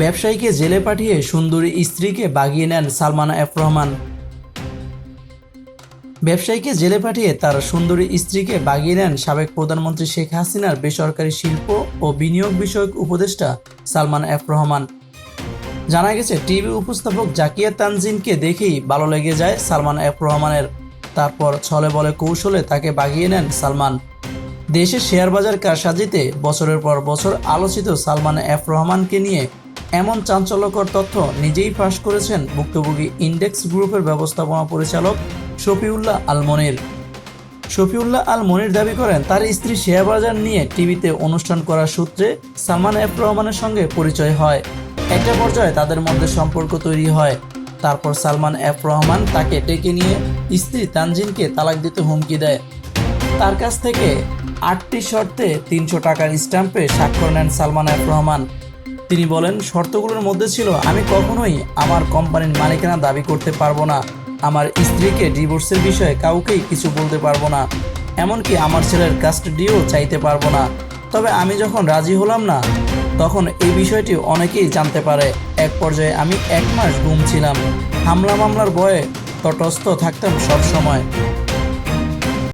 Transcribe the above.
ব্যবসায়ীকে জেলে পাঠিয়ে সুন্দরী স্ত্রীকে বাগিয়ে নেন সালমান এফ রহমান। ব্যবসায়ীকে জেলে পাঠিয়ে তার সুন্দরী স্ত্রীকে বাগিয়ে নেন সাবেক প্রধানমন্ত্রী শেখ হাসিনার বেসরকারি শিল্প ও বিনিয়োগ বিষয়ক উপদেষ্টা সালমান এফ রহমান। জানা গেছে, টিভি উপস্থাপক জাকিয়া তানজিনকে দেখেই ভালো লেগে যায় সালমান এফ রহমানের। তারপর ছলে বলে কৌশলে তাকে বাগিয়ে নেন সালমান। দেশের শেয়ার বাজার কারসাজিতে বছরের পর বছর আলোচিত সালমান এফ রহমানকে নিয়ে এমন চাঞ্চল্যকর তথ্য নিজেই ফাঁস করেছেন ভুক্তভোগী ইন্ডেক্স গ্রুপের ব্যবস্থাপনা পরিচালক শফিউল্লাহ আলমনির। শফিউল্লাহ আল মনির দাবি করেন, তার স্ত্রী শেয়ার বাজার নিয়ে টিভিতে অনুষ্ঠান করার সূত্রে সালমান এফ রহমানের সঙ্গে পরিচয় হয়। একটা পর্যায়ে তাদের মধ্যে সম্পর্ক তৈরি হয়। তারপর সালমান এফ রহমান তাকে ডেকে নিয়ে স্ত্রী তানজিনকে তালাক দিতে হুমকি দেয়। তার কাছ থেকে আটটি শর্তে তিনশো টাকার স্ট্যাম্পে স্বাক্ষর নেন সালমান এফ রহমান। তিনি বলেন, শর্তগুলোর মধ্যে ছিল, আমি কখনোই আমার কোম্পানির মালিকানা দাবি করতে পারব না। আমার স্ত্রীকে ডিভোর্সের বিষয়ে কাউকেই কিছু বলতে পারব না। এমনকি আমার ছেলের কাস্টডিও চাইতে পারব না। তবে আমি যখন রাজি হলাম না, তখন এই বিষয়টি অনেকেই জানতে পারে। এক পর্যায়ে আমি এক মাস ঘুম ছিলাম। হামলা মামলার ভয়ে তটস্থ থাকতাম সবসময়